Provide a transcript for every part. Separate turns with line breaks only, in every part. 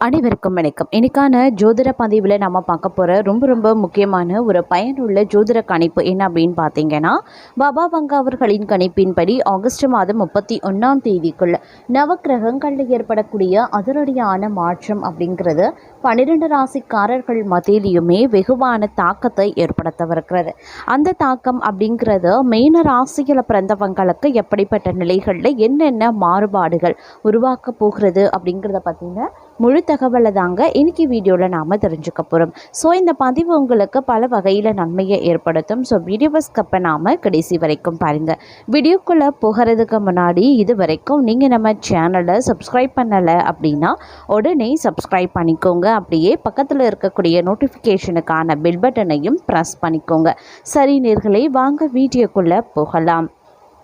அனைவருக்கும் வணக்கம். இன்னைக்கான ஜோதிட பதிவில் நம்ம பார்க்க போகிற ரொம்ப ரொம்ப முக்கியமான ஒரு பயனுள்ள ஜோதிட கணிப்பு என்ன அப்படின்னு பார்த்தீங்கன்னா பாபா வங்கா அவர்களின் கணிப்பின்படி ஆகஸ்ட் மாதம் முப்பத்தி ஒன்றாம் தேதிக்குள்ள நவக்கிரகங்களில் ஏற்படக்கூடிய அதிரடியான மாற்றம் அப்படிங்கிறது பன்னிரெண்டு ராசிக்காரர்கள் மத்தியிலையுமே வெகுவான தாக்கத்தை ஏற்படுத்தவிருக்கிறது. அந்த தாக்கம் அப்படிங்கிறது மெயின ராசியில் பிறந்தவங்களுக்கு எப்படிப்பட்ட நிலைகளில் என்னென்ன மாறுபாடுகள் உருவாக்க போகிறது அப்படிங்கிறத பற்றின முழு தகவலை தாங்க இன்னைக்கு வீடியோவில் நாம் தெரிஞ்சுக்க போகிறோம் ஸோ இந்த பதிவு உங்களுக்கு பல வகையில் நன்மையை ஏற்படுத்தும். ஸோ வீடியோவை ஸ்கப்பை நாம் கடைசி வரைக்கும் பாருங்கள் வீடியோக்குள்ளே போகிறதுக்கு முன்னாடி இது வரைக்கும் நீங்கள் நம்ம சேனலை சப்ஸ்கிரைப் பண்ணலை அப்படின்னா உடனே சப்ஸ்கிரைப் பண்ணிக்கோங்க. அப்படியே பக்கத்தில் இருக்கக்கூடிய நோட்டிஃபிகேஷனுக்கான பில் பட்டனையும் ப்ரெஸ் பண்ணிக்கோங்க. சரி நேர்களே வாங்க வீடியோக்குள்ளே போகலாம்.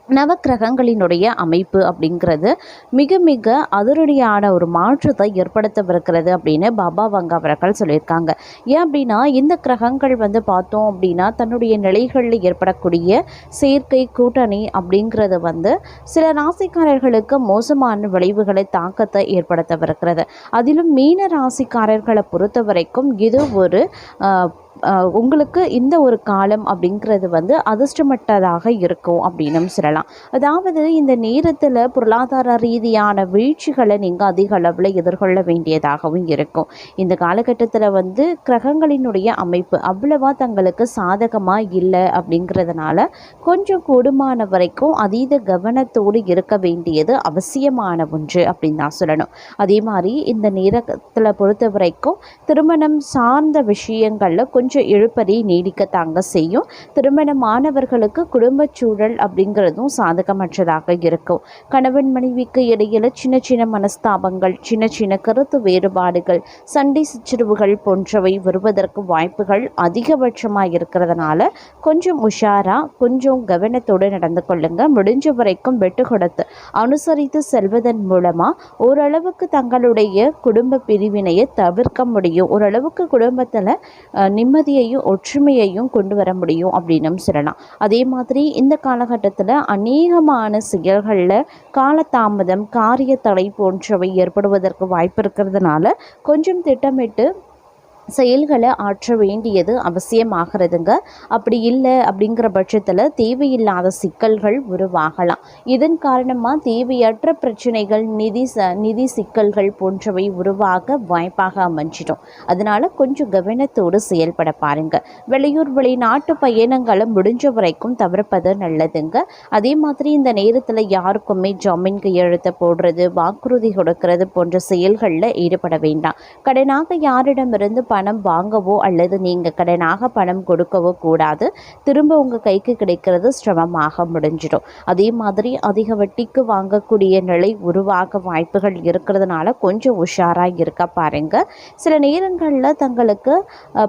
நவக்கிரகங்களினுடைய அமைப்பு அப்படிங்கிறது மிக மிக அதிரடியான ஒரு மாற்றத்தை ஏற்படுத்தவிருக்கிறது அப்படின்னு பாபா வங்க அவர்கள் சொல்லியிருக்காங்க. ஏன் அப்படின்னா இந்த கிரகங்கள் வந்து பார்த்தோம் அப்படின்னா தன்னுடைய நிலைகளில் ஏற்படக்கூடிய சேர்க்கை கூட்டணி அப்படிங்கிறது வந்து சில ராசிக்காரர்களுக்கு மோசமான விளைவுகளை தாக்கத்தை ஏற்படுத்தவிருக்கிறது. அதிலும் மீன ராசிக்காரர்களை பொறுத்த வரைக்கும் இது ஒரு உங்களுக்கு இந்த ஒரு காலம் அப்படிங்கிறது வந்து அதிர்ஷ்டமட்டதாக இருக்கும் அப்படின்னும் சொல்லலாம். அதாவது இந்த நேரத்தில் பொருளாதார ரீதியான வீழ்ச்சிகளை நீங்கள் அதிக அளவில் எதிர்கொள்ள வேண்டியதாகவும் இருக்கும். இந்த காலகட்டத்தில் வந்து கிரகங்களினுடைய அமைப்பு அவ்வளவா தங்களுக்கு சாதகமாக இல்லை அப்படிங்கிறதுனால கொஞ்சம் கூடுமான வரைக்கும் அதீத கவனத்தோடு இருக்க வேண்டியது அவசியமான ஒன்று அப்படின்னு தான் சொல்லணும். அதே மாதிரி இந்த நேரத்தில் பொறுத்த வரைக்கும் திருமணம் சார்ந்த விஷயங்களில் கொஞ்சம் இழுப்பறி நீடிக்கத்தாங்க செய்யும். திருமணமானவர்களுக்கு குடும்பச் சூழல் அப்படிங்கிறதும் சாதகமற்றதாக இருக்கும். கணவன் மனைவிக்கு இடையில சின்ன சின்ன மனஸ்தாபங்கள் சின்ன சின்ன கருத்து வேறுபாடுகள் சண்டை சச்சரவுகள் போன்றவை வருவதற்கு வாய்ப்புகள் அதிகபட்சமாக இருக்கிறதுனால கொஞ்சம் உஷாரா கொஞ்சம் கவனத்தோடு நடந்து கொள்ளுங்க. முடிஞ்ச வரைக்கும் வெட்டு கொடுத்து அனுசரித்து செல்வதன் மூலமா ஓரளவுக்கு தங்களுடைய குடும்ப பிரிவினையை தவிர்க்க முடியும். ஓரளவுக்கு குடும்பத்தில் நிம்மதியையும் ஒற்றுமையையும் கொண்டு வர முடியும் அப்படின்னும் சொல்லலாம். அதே மாதிரி இந்த காலகட்டத்தில் அநேகமான செயல்களில் காலதாமதம் காரிய தடை போன்றவை ஏற்படுவதற்கு வாய்ப்பு இருக்கிறதுனால கொஞ்சம் திட்டமிட்டு செயல்களை ஆற்ற வேண்டியது அவசியமாகிறதுங்க. அப்படி இல்லை அப்படிங்கிற பட்சத்தில் தேவையில்லாத சிக்கல்கள் உருவாகலாம். இதன் காரணமாக தேவையற்ற பிரச்சனைகள் நிதி ச நிதி சிக்கல்கள் போன்றவை உருவாக வாய்ப்பாக அமைஞ்சிடும். அதனால் கொஞ்சம் கவனத்தோடு செயல்பட பாருங்கள் வெளியூர் வெளிநாட்டு பயணங்களை முடிஞ்ச வரைக்கும் தவிர்ப்பது நல்லதுங்க. அதே மாதிரி இந்த நேரத்தில் யாருக்குமே ஜாமீன் கையெழுத்து போடுறது வாக்குறுதி கொடுக்கறது போன்ற செயல்களில் ஈடுபட வேண்டாம். கடனாக யாரிடமிருந்து பணம் வாங்கவோ அல்லது நீங்கள் கடனாக பணம் கொடுக்கவோ கூடாது. திரும்ப உங்கள் கைக்கு கிடைக்கிறது சிரமமாக முடிஞ்சிடும். அதே மாதிரி அதிக வட்டிக்கு வாங்கக்கூடிய நிலை உருவாக வாய்ப்புகள் இருக்கிறதுனால கொஞ்சம் உஷாராக இருக்க பாருங்க. சில நேரங்களில் தங்களுக்கு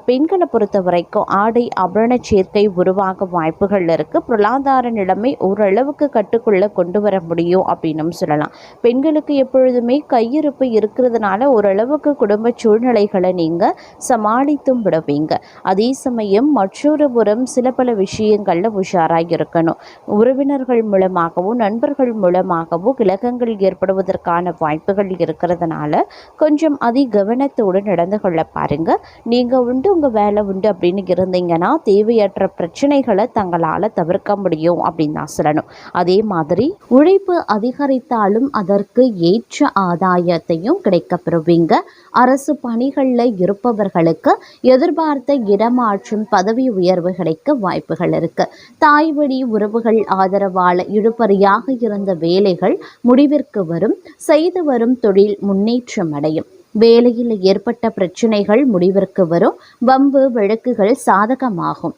பெண்களை பொறுத்த வரைக்கும் ஆடை ஆபரண சேர்க்கை உருவாக வாய்ப்புகள் இருக்குது பொருளாதார நிலைமை ஓரளவுக்கு கட்டுக்குள்ளே கொண்டு வர முடியும் அப்படின்னும் சொல்லலாம். பெண்களுக்கு எப்பொழுதுமே கையிருப்பு இருக்கிறதுனால ஓரளவுக்கு குடும்ப சூழ்நிலைகளை நீங்கள் சமாளித்தும் விடுவீங்க. அதே சமயம் மற்றொரு புறம் சில பல விஷயங்களில் உஷாராக இருக்கணும் உறவினர்கள் மூலமாகவோ நண்பர்கள் மூலமாகவோ கிழக்கங்கள் ஏற்படுவதற்கான வாய்ப்புகள் இருக்கிறதுனால கொஞ்சம் அதி கவனத்தோடு நடந்து கொள்ள பாருங்க. நீங்கள் உண்டு உங்கள் வேலை உண்டு அப்படின்னு இருந்தீங்கன்னா தேவையற்ற பிரச்சனைகளை தங்களால் தவிர்க்க முடியும் அப்படின்னு தான் சொல்லணும். அதே மாதிரி உழைப்பு அதிகரித்தாலும் அதற்கு ஏற்ற ஆதாயத்தையும் கிடைக்கப்பெறுவீங்க அரசு பணிகளில் இருப்பவர் இருப்பவர்களுக்கு எதிர்பார்த்த இடமாற்றும் பதவி உயர்வு கிடைக்க வாய்ப்புகள் இருக்கு. தாய்வழி உறவுகள் ஆதரவால இழுபறியாக இருந்த வேலைகள் முடிவிற்கு வரும். செய்து வரும் தொழில் முன்னேற்றம் அடையும். வேலையில் ஏற்பட்ட பிரச்சனைகள் முடிவிற்கு வரும். வம்பு வழக்குகள் சாதகமாகும்.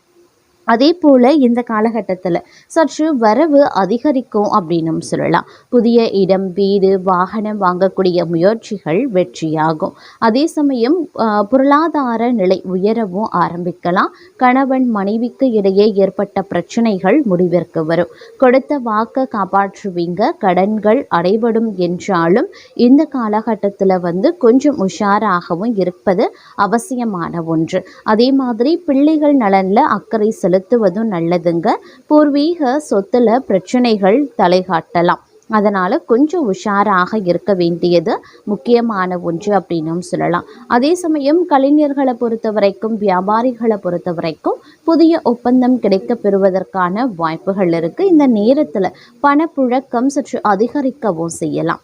அதே போல் இந்த காலகட்டத்தில் சற்று வரவு அதிகரிக்கும் அப்படின்னும் சொல்லலாம். புதிய இடம் வீடு வாகனம் வாங்கக்கூடிய முயற்சிகள் வெற்றியாகும். அதே சமயம் பொருளாதார நிலை உயரவும் ஆரம்பிக்கலாம். கணவன் மனைவிக்கு இடையே ஏற்பட்ட பிரச்சனைகள் முடிவிற்கு வரும். கொடுத்த வாக்கை காப்பாற்றுவீங்க கடன்கள் அடைபடும் என்றாலும் இந்த காலகட்டத்தில் வந்து கொஞ்சம் உஷாராகவும் இருப்பது அவசியமான ஒன்று. அதே மாதிரி பிள்ளைகள் நலனில் அக்கறை செலுத்துவதும் நல்லதுங்க. பூர்வீக சொத்துல பிரச்சனைகள் தலைகாட்டலாம். அதனால் கொஞ்சம் உஷாராக இருக்க வேண்டியது முக்கியமான ஒன்று அப்படின்னும் சொல்லலாம். அதே சமயம் கலைஞர்களை பொறுத்த வரைக்கும் வியாபாரிகளை பொறுத்த வரைக்கும் புதிய ஒப்பந்தம் கிடைக்க பெறுவதற்கான வாய்ப்புகள் இருக்குது இந்த நேரத்தில் பணப்புழக்கம் சற்று அதிகரிக்கவும் செய்யலாம்.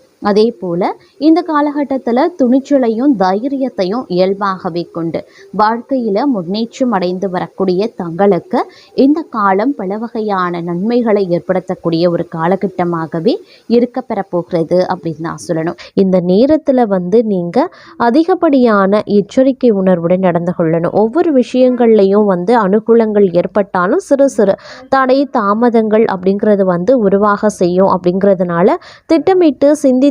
அதே போல் இந்த காலகட்டத்தில் துணிச்சலையும் தைரியத்தையும் இயல்பாகவே கொண்டு வாழ்க்கையில் முன்னேற்றம் அடைந்து வரக்கூடிய தங்களுக்கு இந்த காலம் பல வகையான நன்மைகளை ஏற்படுத்தக்கூடிய ஒரு காலகட்டமாகவே இருக்க பெறப்போகிறது அப்படின்னு நான் சொல்லணும். இந்த நேரத்தில் வந்து நீங்கள் அதிகப்படியான எச்சரிக்கை உணர்வுடன் நடந்து கொள்ளணும். ஒவ்வொரு விஷயங்கள்லையும் வந்து அனுகூலங்கள் ஏற்பட்டாலும் சிறு சிறு தடை தாமதங்கள் அப்படிங்கிறது வந்து உருவாக செய்யும் அப்படிங்கிறதுனால திட்டமிட்டு சிந்தி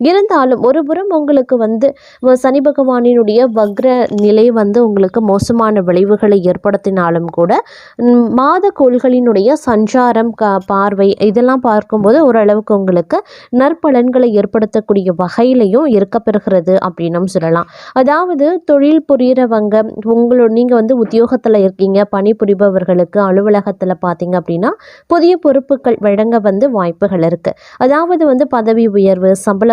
இருந்தாலும் ஒரு புறம் உங்களுக்கு வந்து சனி பகவானினுடைய வக்ர நிலை வந்து உங்களுக்கு மோசமான விளைவுகளை ஏற்படுத்தினாலும் கூட மாத கோள்களினுடைய சஞ்சாரம் க பார்வை இதெல்லாம் பார்க்கும்போது ஓரளவுக்கு உங்களுக்கு நற்பலன்களை ஏற்படுத்தக்கூடிய வகையிலையும் இருக்கப்பெறுகிறது அப்படின்னும் சொல்லலாம். அதாவது தொழில் புரிகிறவங்க உங்களோட நீங்கள் வந்து உத்தியோகத்தில் இருக்கீங்க பணிபுரிபவர்களுக்கு அலுவலகத்தில் பார்த்தீங்க அப்படின்னா புதிய பொறுப்புகள் வழங்க வந்து வாய்ப்புகள் இருக்குது அதாவது வந்து பதவி உயர்வு சம்பள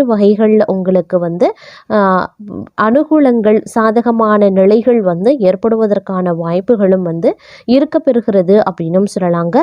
வகைகளில் உங்களுக்கு வந்து அனுகூலங்கள் சாதகமான நிலைகள் வந்து ஏற்படுவதற்கான வாய்ப்புகளும் வந்து இருக்க பெறுகிறது அப்படின்னும் சொல்லலாங்க.